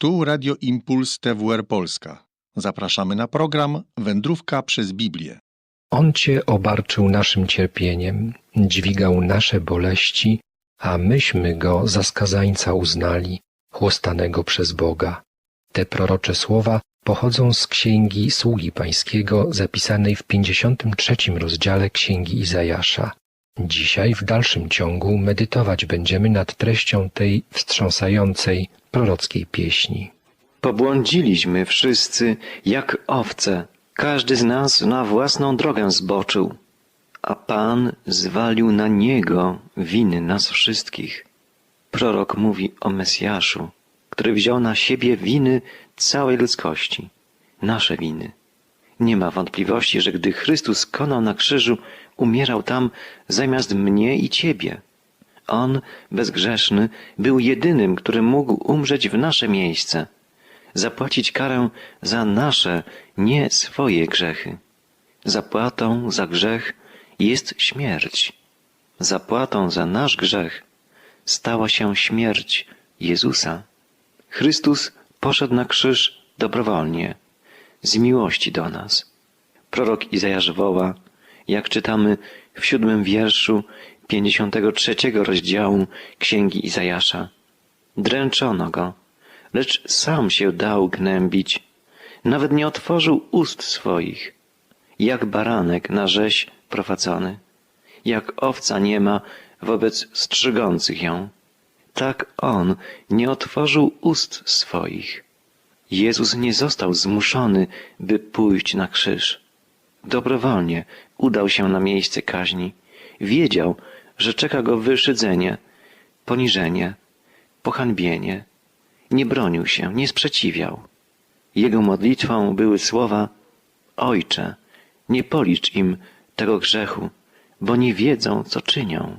Tu Radio Impuls TWR Polska. Zapraszamy na program Wędrówka przez Biblię. On Cię obarczył naszym cierpieniem, dźwigał nasze boleści, a myśmy Go za skazańca uznali, chłostanego przez Boga. Te prorocze słowa pochodzą z Księgi Sługi Pańskiego zapisanej w 53 rozdziale Księgi Izajasza. Dzisiaj w dalszym ciągu medytować będziemy nad treścią tej wstrząsającej prorockiej pieśni. Pobłądziliśmy wszyscy jak owce, każdy z nas na własną drogę zboczył, a Pan zwalił na Niego winy nas wszystkich. Prorok mówi o Mesjaszu, który wziął na siebie winy całej ludzkości, nasze winy. Nie ma wątpliwości, że gdy Chrystus konał na krzyżu, umierał tam zamiast mnie i Ciebie. On, bezgrzeszny, był jedynym, który mógł umrzeć w nasze miejsce, zapłacić karę za nasze, nie swoje grzechy. Zapłatą za grzech jest śmierć. Zapłatą za nasz grzech stała się śmierć Jezusa. Chrystus poszedł na krzyż dobrowolnie, z miłości do nas. Prorok Izajasz woła, jak czytamy w siódmym wierszu 53 rozdziału Księgi Izajasza. Dręczono go, lecz sam się dał gnębić, nawet nie otworzył ust swoich, jak baranek na rzeź prowadzony, jak owca nie ma wobec strzygących ją. Tak on nie otworzył ust swoich. Jezus nie został zmuszony, by pójść na krzyż. Dobrowolnie udał się na miejsce kaźni. Wiedział, że czeka go wyszydzenie, poniżenie, pohańbienie. Nie bronił się, nie sprzeciwiał. Jego modlitwą były słowa Ojcze, nie policz im tego grzechu, bo nie wiedzą, co czynią.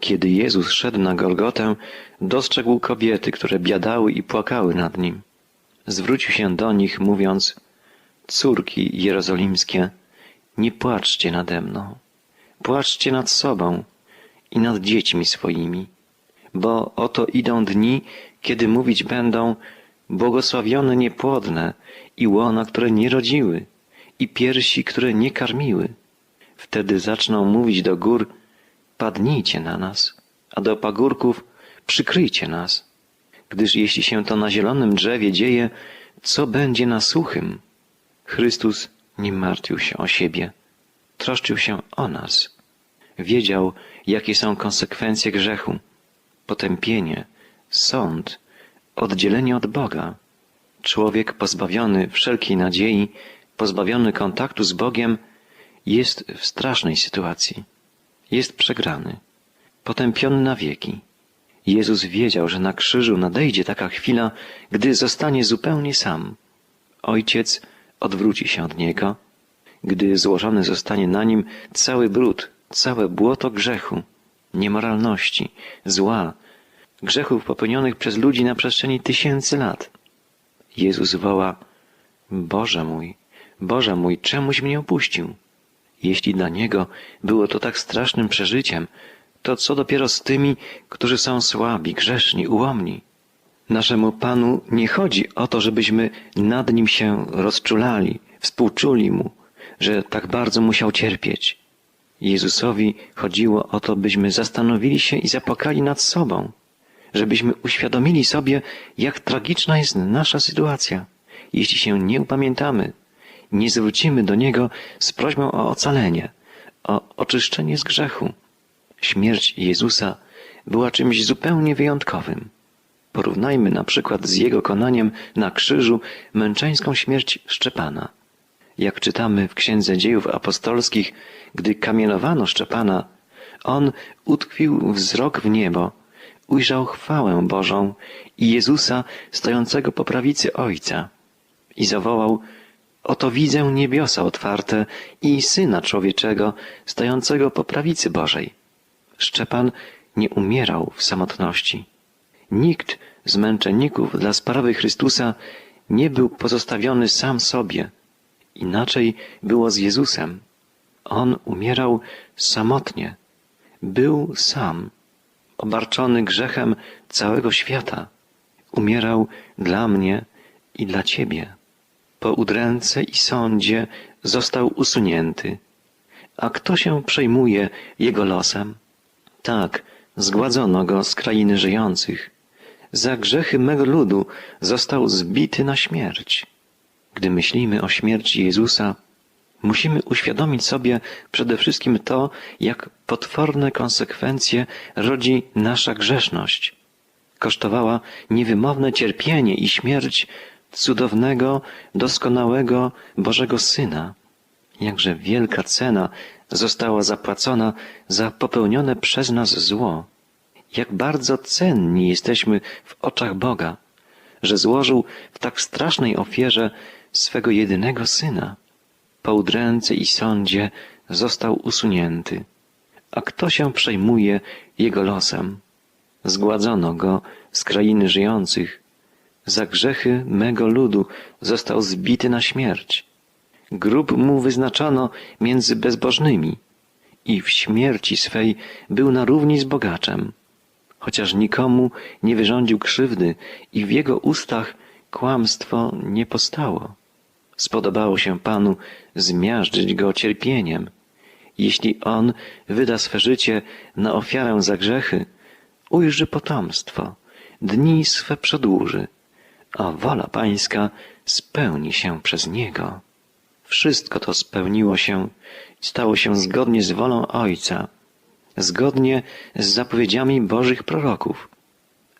Kiedy Jezus szedł na Golgotę, dostrzegł kobiety, które biadały i płakały nad nim. Zwrócił się do nich, mówiąc: Córki jerozolimskie, nie płaczcie nade mną, płaczcie nad sobą i nad dziećmi swoimi, bo oto idą dni, kiedy mówić będą: Błogosławione niepłodne i łona, które nie rodziły, i piersi, które nie karmiły. Wtedy zaczną mówić do gór: Padnijcie na nas, a do pagórków przykryjcie nas. Gdyż jeśli się to na zielonym drzewie dzieje, co będzie na suchym? Chrystus nie martwił się o siebie, troszczył się o nas. Wiedział, jakie są konsekwencje grzechu, potępienie, sąd, oddzielenie od Boga. Człowiek pozbawiony wszelkiej nadziei, pozbawiony kontaktu z Bogiem, jest w strasznej sytuacji. Jest przegrany, potępiony na wieki. Jezus wiedział, że na krzyżu nadejdzie taka chwila, gdy zostanie zupełnie sam. Ojciec odwróci się od niego, gdy złożony zostanie na nim cały brud, całe błoto grzechu, niemoralności, zła, grzechów popełnionych przez ludzi na przestrzeni tysięcy lat. Jezus woła: Boże mój, Boże mój, czemuś mnie opuścił? Jeśli dla niego było to tak strasznym przeżyciem, to co dopiero z tymi, którzy są słabi, grzeszni, ułomni? Naszemu Panu nie chodzi o to, żebyśmy nad Nim się rozczulali, współczuli Mu, że tak bardzo musiał cierpieć. Jezusowi chodziło o to, byśmy zastanowili się i zapłakali nad sobą, żebyśmy uświadomili sobie, jak tragiczna jest nasza sytuacja, jeśli się nie upamiętamy, nie zwrócimy do Niego z prośbą o ocalenie, o oczyszczenie z grzechu. Śmierć Jezusa była czymś zupełnie wyjątkowym. Porównajmy na przykład z jego konaniem na krzyżu męczeńską śmierć Szczepana. Jak czytamy w Księdze Dziejów Apostolskich, gdy kamienowano Szczepana, on utkwił wzrok w niebo, ujrzał chwałę Bożą i Jezusa stojącego po prawicy Ojca i zawołał Oto widzę niebiosa otwarte i Syna Człowieczego stojącego po prawicy Bożej. Szczepan nie umierał w samotności. Nikt z męczenników dla sprawy Chrystusa nie był pozostawiony sam sobie. Inaczej było z Jezusem. On umierał samotnie. Był sam, obarczony grzechem całego świata. umierał dla mnie i dla Ciebie. Po udręce i sądzie został usunięty. A kto się przejmuje Jego losem? Tak, zgładzono Go z krainy żyjących. Za grzechy mego ludu został zbity na śmierć. Gdy myślimy o śmierci Jezusa, musimy uświadomić sobie przede wszystkim to, jak potworne konsekwencje rodzi nasza grzeszność. Kosztowała niewymowne cierpienie i śmierć cudownego, doskonałego Bożego Syna. Jakże wielka cena została zapłacona za popełnione przez nas zło. Jak bardzo cenni jesteśmy w oczach Boga, że złożył w tak strasznej ofierze swego jedynego Syna. Po udręce i sądzie został usunięty. A kto się przejmuje Jego losem? Zgładzono Go z krainy żyjących. Za grzechy mego ludu został zbity na śmierć. Grób mu wyznaczono między bezbożnymi i w śmierci swej był na równi z bogaczem. Chociaż nikomu nie wyrządził krzywdy i w jego ustach kłamstwo nie postało. Spodobało się Panu zmiażdżyć go cierpieniem. Jeśli On wyda swe życie na ofiarę za grzechy, ujrzy potomstwo, dni swe przedłuży, a wola Pańska spełni się przez Niego. Wszystko to spełniło się i stało się zgodnie z wolą Ojca, zgodnie z zapowiedziami Bożych proroków.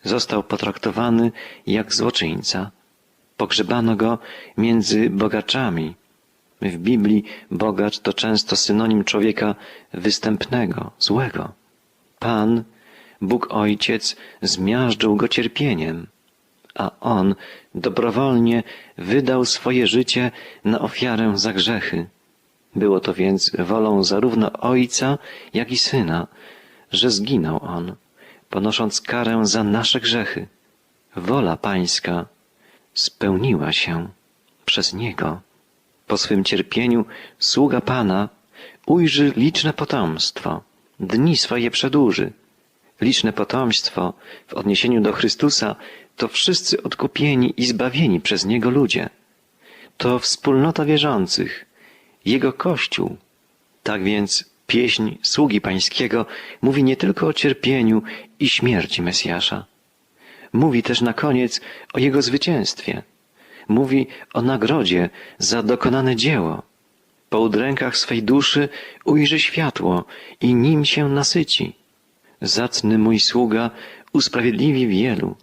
Został potraktowany jak złoczyńca. Pogrzebano go między bogaczami. W Biblii bogacz to często synonim człowieka występnego, złego. Pan, Bóg Ojciec, zmiażdżył go cierpieniem, a On dobrowolnie wydał swoje życie na ofiarę za grzechy. Było to więc wolą zarówno Ojca, jak i Syna, że zginął On, ponosząc karę za nasze grzechy. Wola Pańska spełniła się przez Niego. Po swym cierpieniu sługa Pana ujrzy liczne potomstwo, dni swoje przedłuży. Liczne potomstwo w odniesieniu do Chrystusa to wszyscy odkupieni i zbawieni przez Niego ludzie. To wspólnota wierzących, Jego Kościół. Tak więc pieśń sługi Pańskiego mówi nie tylko o cierpieniu i śmierci Mesjasza. Mówi też na koniec o Jego zwycięstwie. Mówi o nagrodzie za dokonane dzieło. Po udrękach swej duszy ujrzy światło i nim się nasyci. Zacny mój sługa usprawiedliwi wielu.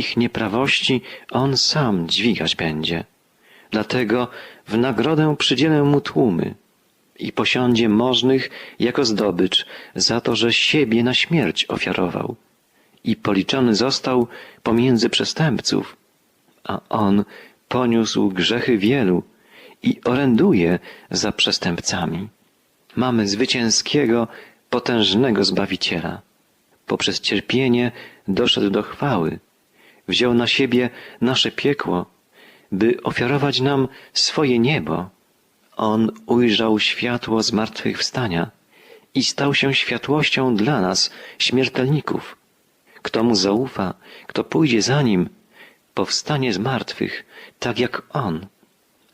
Ich nieprawości on sam dźwigać będzie. Dlatego w nagrodę przydzielę mu tłumy i posiądzie możnych jako zdobycz za to, że siebie na śmierć ofiarował i policzony został pomiędzy przestępców, a on poniósł grzechy wielu i oręduje za przestępcami. Mamy zwycięskiego, potężnego Zbawiciela. Poprzez cierpienie doszedł do chwały. Wziął na siebie nasze piekło, by ofiarować nam swoje niebo. On ujrzał światło zmartwychwstania i stał się światłością dla nas, śmiertelników. Kto mu zaufa, kto pójdzie za nim, powstanie z martwych, tak jak on.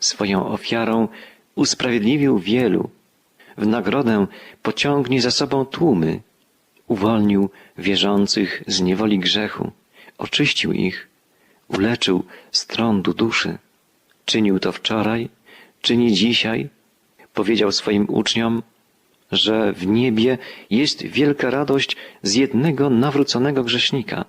Swoją ofiarą usprawiedliwił wielu. W nagrodę pociągnie za sobą tłumy. Uwolnił wierzących z niewoli grzechu, oczyścił ich, uleczył z trądu duszy. Czynił to wczoraj, czyni dzisiaj. Powiedział swoim uczniom, że w niebie jest wielka radość z jednego nawróconego grzesznika.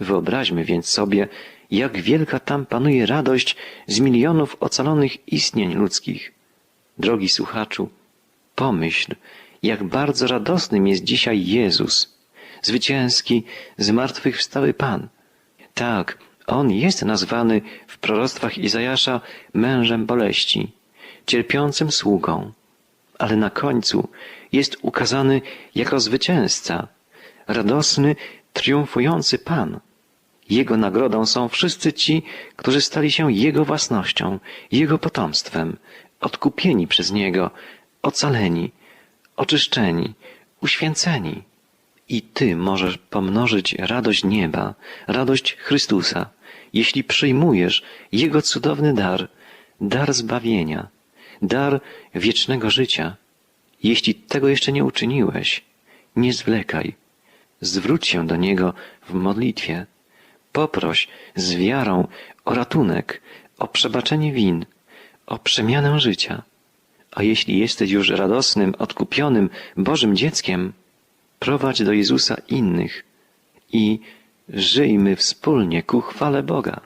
Wyobraźmy więc sobie, jak wielka tam panuje radość z milionów ocalonych istnień ludzkich. Drogi słuchaczu, pomyśl, jak bardzo radosnym jest dzisiaj Jezus, zwycięski, zmartwychwstały Pan. Tak, On jest nazwany w proroctwach Izajasza mężem boleści, cierpiącym sługą ale na końcu jest ukazany jako zwycięzca, radosny, triumfujący Pan. Jego nagrodą są wszyscy ci, którzy stali się Jego własnością, Jego potomstwem, odkupieni przez Niego, ocaleni, oczyszczeni, uświęceni. I Ty możesz pomnożyć radość nieba, radość Chrystusa, jeśli przyjmujesz Jego cudowny dar, dar zbawienia, dar wiecznego życia. Jeśli tego jeszcze nie uczyniłeś, nie zwlekaj. Zwróć się do Niego w modlitwie. Poproś z wiarą o ratunek, o przebaczenie win, o przemianę życia. A jeśli jesteś już radosnym, odkupionym Bożym dzieckiem, prowadź do Jezusa innych i żyjmy wspólnie ku chwale Boga.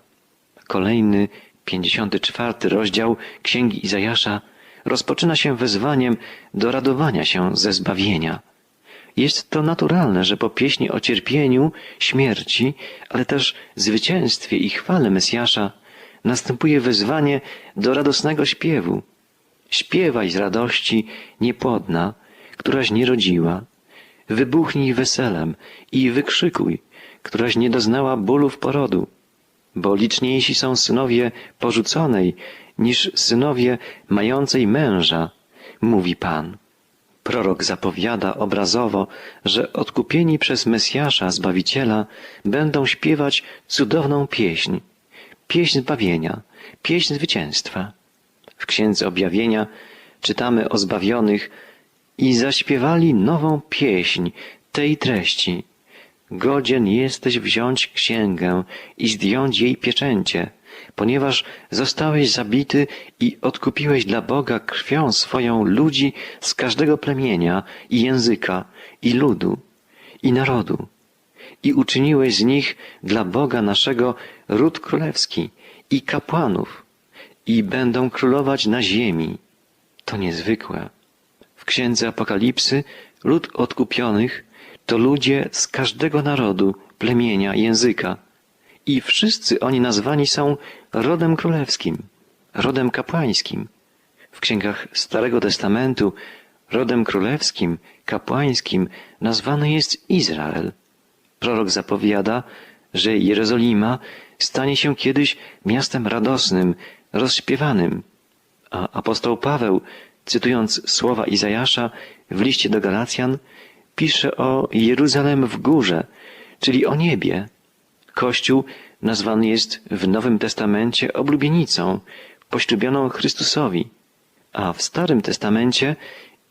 Kolejny, pięćdziesiąty czwarty rozdział Księgi Izajasza rozpoczyna się wezwaniem do radowania się ze zbawienia. Jest to naturalne, że po pieśni o cierpieniu, śmierci, ale też zwycięstwie i chwale Mesjasza następuje wezwanie do radosnego śpiewu. Śpiewaj z radości niepłodna, któraś nie rodziła. Wybuchnij weselem i wykrzykuj, któraś nie doznała bólów porodu. Bo liczniejsi są synowie porzuconej niż synowie mającej męża, mówi Pan. Prorok zapowiada obrazowo, że odkupieni przez Mesjasza, Zbawiciela, będą śpiewać cudowną pieśń, pieśń zbawienia, pieśń zwycięstwa. W Księdze Objawienia czytamy o zbawionych i zaśpiewali nową pieśń tej treści. Godzien jesteś wziąć księgę i zdjąć jej pieczęcie, ponieważ zostałeś zabity i odkupiłeś dla Boga krwią swoją ludzi z każdego plemienia i języka i ludu i narodu i uczyniłeś z nich dla Boga naszego ród królewski i kapłanów i będą królować na ziemi. To niezwykłe. W księdze Apokalipsy lud odkupionych to ludzie z każdego narodu, plemienia, języka. I wszyscy oni nazwani są rodem królewskim, rodem kapłańskim. W księgach Starego Testamentu rodem królewskim, kapłańskim nazwany jest Izrael. Prorok zapowiada, że Jerozolima stanie się kiedyś miastem radosnym, rozśpiewanym. A apostoł Paweł, cytując słowa Izajasza w liście do Galacjan, pisze o Jeruzalem w górze, czyli o niebie. Kościół nazwany jest w Nowym Testamencie oblubienicą, poślubioną Chrystusowi, a w Starym Testamencie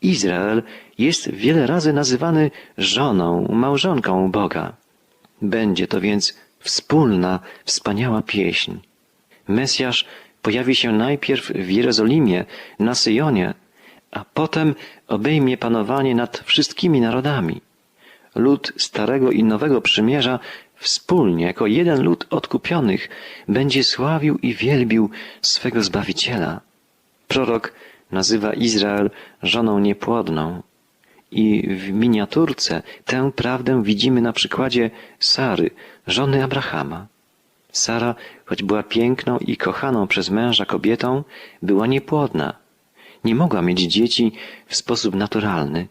Izrael jest wiele razy nazywany żoną, małżonką Boga. Będzie to więc wspólna, wspaniała pieśń. Mesjasz pojawi się najpierw w Jerozolimie, na Syjonie, a potem obejmie panowanie nad wszystkimi narodami. Lud Starego i Nowego Przymierza wspólnie, jako jeden lud odkupionych, będzie sławił i wielbił swego Zbawiciela. Prorok nazywa Izrael żoną niepłodną. I w miniaturce tę prawdę widzimy na przykładzie Sary, żony Abrahama. Sara, choć była piękną i kochaną przez męża kobietą, była niepłodna. Nie mogła mieć dzieci w sposób naturalny.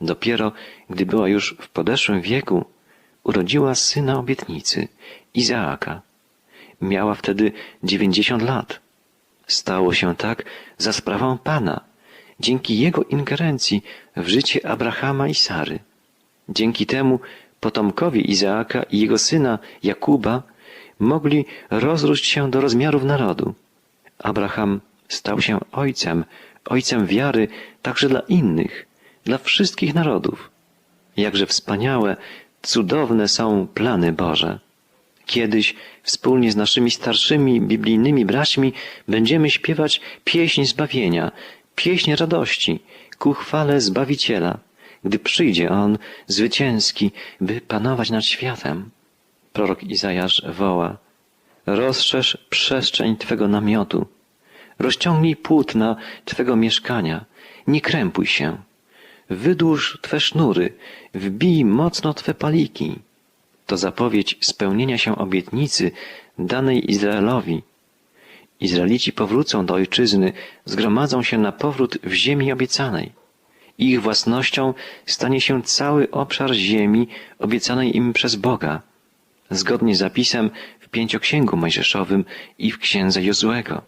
Dopiero gdy była już w podeszłym wieku, urodziła syna obietnicy, Izaaka. Miała wtedy dziewięćdziesiąt lat. Stało się tak za sprawą Pana, dzięki jego ingerencji w życie Abrahama i Sary. Dzięki temu potomkowie Izaaka i jego syna Jakuba mogli rozróść się do rozmiarów narodu. Abraham stał się ojcem, ojcem wiary także dla innych, dla wszystkich narodów. Jakże wspaniałe, cudowne są plany Boże. Kiedyś wspólnie z naszymi starszymi biblijnymi braćmi będziemy śpiewać pieśń zbawienia, pieśń radości ku chwale Zbawiciela, gdy przyjdzie On zwycięski, by panować nad światem. Prorok Izajasz woła, rozszerz przestrzeń Twego namiotu, rozciągnij płótna Twego mieszkania, nie krępuj się, wydłuż Twe sznury, wbij mocno Twe paliki. To zapowiedź spełnienia się obietnicy danej Izraelowi. Izraelici powrócą do ojczyzny, zgromadzą się na powrót w ziemi obiecanej. Ich własnością stanie się cały obszar ziemi obiecanej im przez Boga, zgodnie z zapisem w Pięcioksięgu Mojżeszowym i w Księdze Jozłego.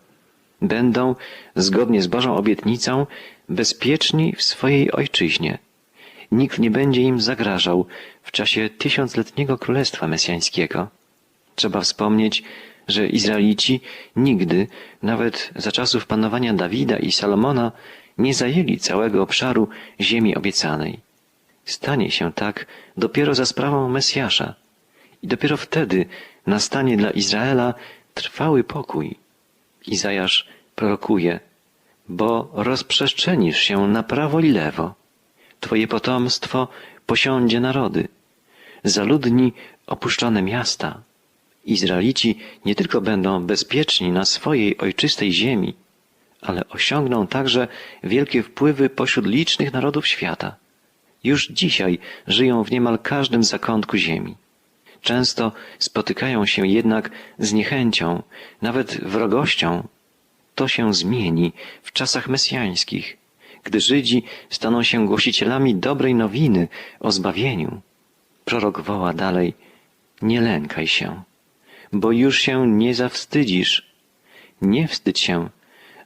Będą, zgodnie z Bożą obietnicą, bezpieczni w swojej ojczyźnie. nikt nie będzie im zagrażał w czasie tysiącletniego królestwa mesjańskiego. Trzeba wspomnieć, że Izraelici nigdy, nawet za czasów panowania Dawida i Salomona, nie zajęli całego obszaru ziemi obiecanej. Stanie się tak dopiero za sprawą Mesjasza i dopiero wtedy nastanie dla Izraela trwały pokój. Izajasz prorokuje, bo rozprzestrzenisz się na prawo i lewo. Twoje potomstwo posiądzie narody, zaludni opuszczone miasta. Izraelici nie tylko będą bezpieczni na swojej ojczystej ziemi, ale osiągną także wielkie wpływy pośród licznych narodów świata. Już dzisiaj żyją w niemal każdym zakątku ziemi. Często spotykają się jednak z niechęcią, nawet wrogością. To się zmieni w czasach mesjańskich, gdy Żydzi staną się głosicielami dobrej nowiny o zbawieniu. Prorok woła dalej: Nie lękaj się, bo już się nie zawstydzisz. Nie wstydź się,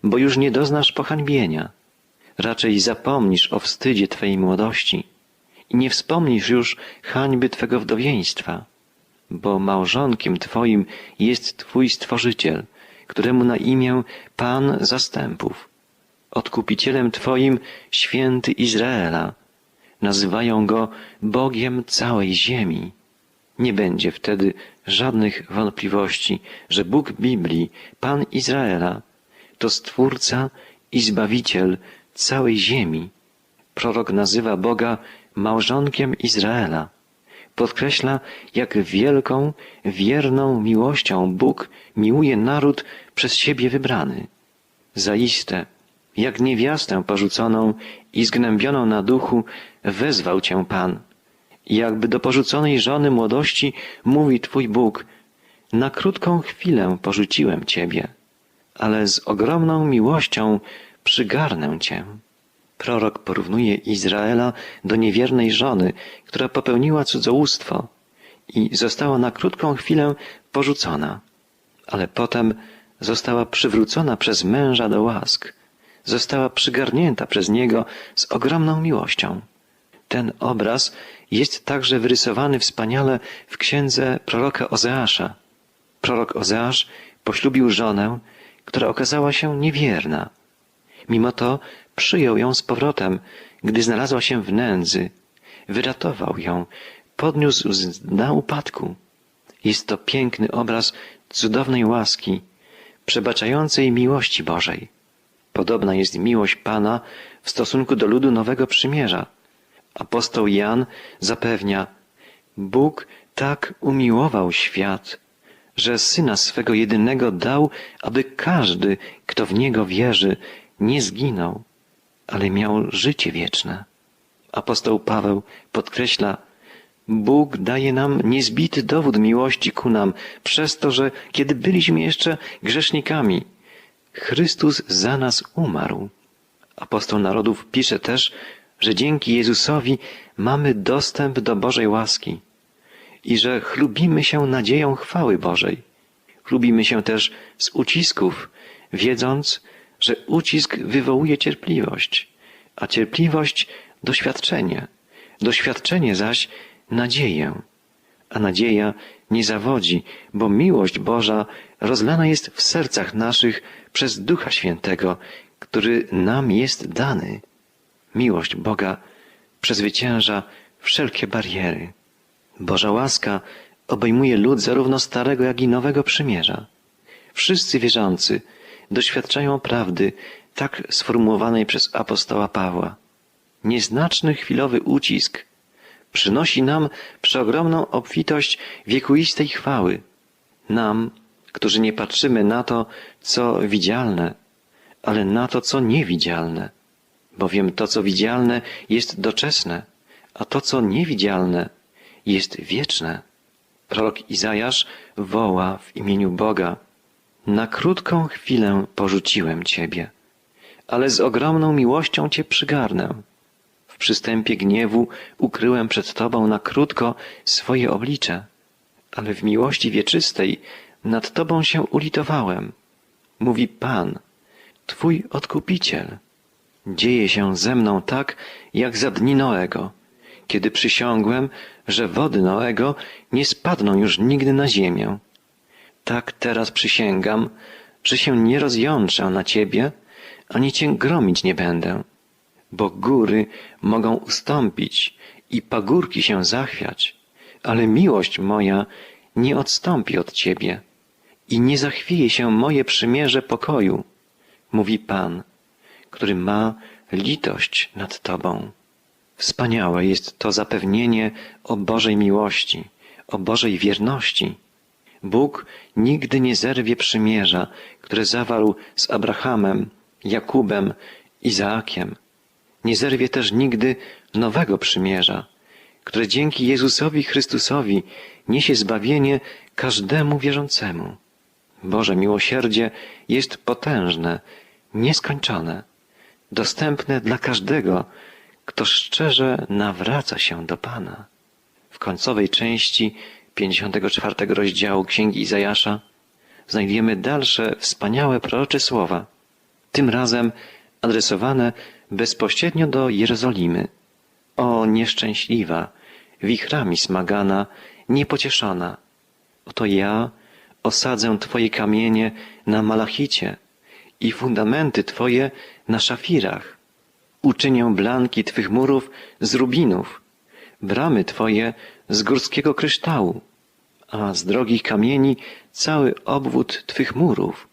bo już nie doznasz pohańbienia. Raczej zapomnisz o wstydzie Twojej młodości i nie wspomnisz już hańby Twego wdowieństwa, bo małżonkiem Twoim jest Twój Stworzyciel, któremu na imię Pan Zastępów. Odkupicielem Twoim święty Izraela. Nazywają go Bogiem całej ziemi. Nie będzie wtedy żadnych wątpliwości, że Bóg Biblii, Pan Izraela, to Stwórca i Zbawiciel całej ziemi. Prorok nazywa Boga małżonkiem Izraela. Podkreśla, jak wielką, wierną miłością Bóg miłuje naród przez siebie wybrany. Zaiste, jak niewiastę porzuconą i zgnębioną na duchu, wezwał cię Pan. Jakby do porzuconej żony młodości mówi Twój Bóg, na krótką chwilę porzuciłem Ciebie, ale z ogromną miłością przygarnę Cię. Prorok porównuje Izraela do niewiernej żony, która popełniła cudzołóstwo i została na krótką chwilę porzucona, ale potem została przywrócona przez męża do łask, została przygarnięta przez niego z ogromną miłością. Ten obraz jest także wyrysowany wspaniale w księdze proroka Ozeasza. Prorok Ozeasz poślubił żonę, która okazała się niewierna. Mimo to przyjął ją z powrotem, gdy znalazła się w nędzy. Wyratował ją, podniósł z dna upadku. Jest to piękny obraz cudownej łaski, przebaczającej miłości Bożej. Podobna jest miłość Pana w stosunku do ludu Nowego Przymierza. Apostoł Jan zapewnia, Bóg tak umiłował świat, że Syna swego jedynego dał, aby każdy, kto w Niego wierzy, nie zginął, ale miał życie wieczne. Apostoł Paweł podkreśla, Bóg daje nam niezbity dowód miłości ku nam, przez to, że kiedy byliśmy jeszcze grzesznikami, Chrystus za nas umarł. Apostoł narodów pisze też, że dzięki Jezusowi mamy dostęp do Bożej łaski i że chlubimy się nadzieją chwały Bożej. Chlubimy się też z ucisków, wiedząc, że ucisk wywołuje cierpliwość, a cierpliwość doświadczenie, doświadczenie zaś nadzieję, a nadzieja nie zawodzi, bo miłość Boża rozlana jest w sercach naszych przez Ducha Świętego, który nam jest dany. Miłość Boga przezwycięża wszelkie bariery. Boża łaska obejmuje lud zarówno starego, jak i nowego przymierza. Wszyscy wierzący doświadczają prawdy tak sformułowanej przez apostoła Pawła. Nieznaczny chwilowy ucisk przynosi nam przeogromną obfitość wiekuistej chwały. Nam, którzy nie patrzymy na to, co widzialne, ale na to, co niewidzialne. Bowiem to, co widzialne, jest doczesne, a to, co niewidzialne, jest wieczne. Prorok Izajasz woła w imieniu Boga. Na krótką chwilę porzuciłem Ciebie, ale z ogromną miłością Cię przygarnę. W przystępie gniewu ukryłem przed Tobą na krótko swoje oblicze, ale w miłości wieczystej nad Tobą się ulitowałem. Mówi Pan, Twój Odkupiciel. Dzieje się ze mną tak, jak za dni Noego, kiedy przysiągłem, że wody Noego nie spadną już nigdy na ziemię. Tak teraz przysięgam, że się nie rozjątrzę na ciebie, ani cię gromić nie będę, bo góry mogą ustąpić i pagórki się zachwiać, ale miłość moja nie odstąpi od ciebie i nie zachwieje się moje przymierze pokoju, mówi Pan, który ma litość nad tobą. Wspaniałe jest to zapewnienie o Bożej miłości, o Bożej wierności. Bóg nigdy nie zerwie przymierza, które zawarł z Abrahamem, Jakubem, Izaakiem. Nie zerwie też nigdy nowego przymierza, które dzięki Jezusowi Chrystusowi niesie zbawienie każdemu wierzącemu. Boże miłosierdzie jest potężne, nieskończone, dostępne dla każdego, kto szczerze nawraca się do Pana. W końcowej części 54 rozdziału Księgi Izajasza znajdziemy dalsze wspaniałe prorocze słowa, tym razem adresowane bezpośrednio do Jerozolimy. O nieszczęśliwa, wichrami smagana, niepocieszona. Oto ja osadzę Twoje kamienie na malachicie i fundamenty Twoje na szafirach. Uczynię blanki Twych murów z rubinów, bramy Twoje z górskiego kryształu, a z drogich kamieni cały obwód Twych murów.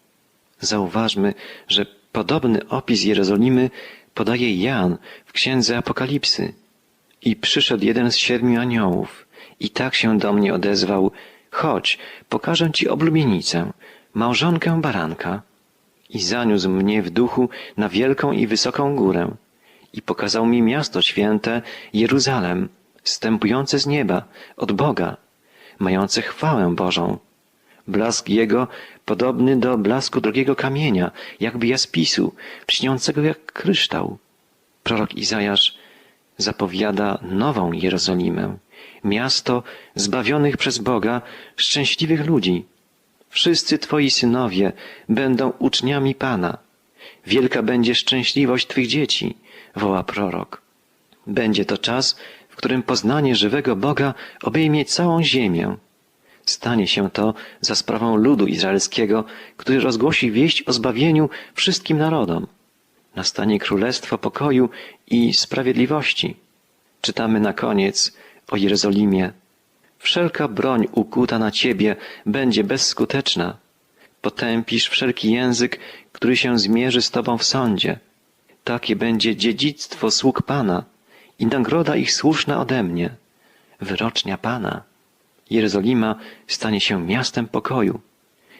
Zauważmy, że podobny opis Jerozolimy podaje Jan w księdze Apokalipsy. I przyszedł jeden z siedmiu aniołów i tak się do mnie odezwał, chodź, pokażę ci oblubienicę, małżonkę baranka. I zaniósł mnie w duchu na wielką i wysoką górę i pokazał mi miasto święte, Jeruzalem, wstępujące z nieba, od Boga, mające chwałę Bożą. Blask jego podobny do blasku drugiego kamienia, jakby jaspisu, lśniącego jak kryształ. Prorok Izajasz zapowiada nową Jerozolimę, miasto zbawionych przez Boga, szczęśliwych ludzi. Wszyscy Twoi synowie będą uczniami Pana. Wielka będzie szczęśliwość Twych dzieci, woła prorok. Będzie to czas, którym poznanie żywego Boga obejmie całą ziemię. Stanie się to za sprawą ludu izraelskiego, który rozgłosi wieść o zbawieniu wszystkim narodom. Nastanie królestwo pokoju i sprawiedliwości. Czytamy na koniec o Jerozolimie. Wszelka broń ukuta na ciebie będzie bezskuteczna. Potępisz wszelki język, który się zmierzy z tobą w sądzie. Takie będzie dziedzictwo sług Pana i nagroda ich słuszna ode mnie. Wyrocznia Pana. Jerozolima stanie się miastem pokoju.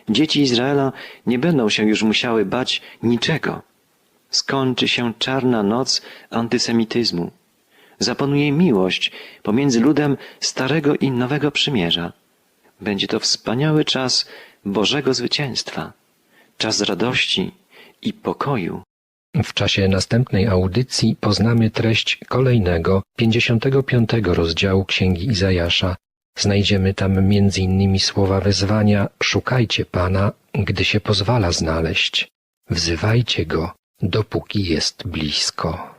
Dzieci Izraela nie będą się już musiały bać niczego. Skończy się czarna noc antysemityzmu. Zapanuje miłość pomiędzy ludem Starego i Nowego Przymierza. Będzie to wspaniały czas Bożego zwycięstwa, czas radości i pokoju. W czasie następnej audycji poznamy treść kolejnego, 55 rozdziału Księgi Izajasza. Znajdziemy tam innymi słowa wezwania Szukajcie Pana, gdy się pozwala znaleźć. Wzywajcie Go, dopóki jest blisko.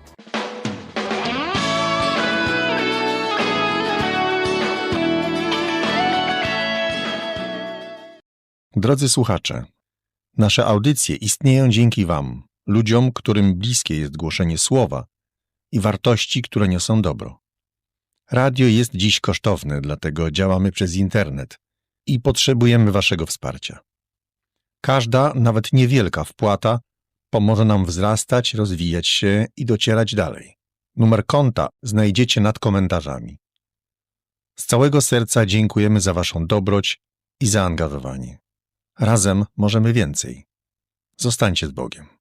Drodzy słuchacze, nasze audycje istnieją dzięki Wam, ludziom, którym bliskie jest głoszenie słowa i wartości, które niosą dobro. Radio jest dziś kosztowne, dlatego działamy przez internet i potrzebujemy Waszego wsparcia. Każda, nawet niewielka wpłata pomoże nam wzrastać, rozwijać się i docierać dalej. Numer konta znajdziecie nad komentarzami. Z całego serca dziękujemy za Waszą dobroć i zaangażowanie. Razem możemy więcej. Zostańcie z Bogiem.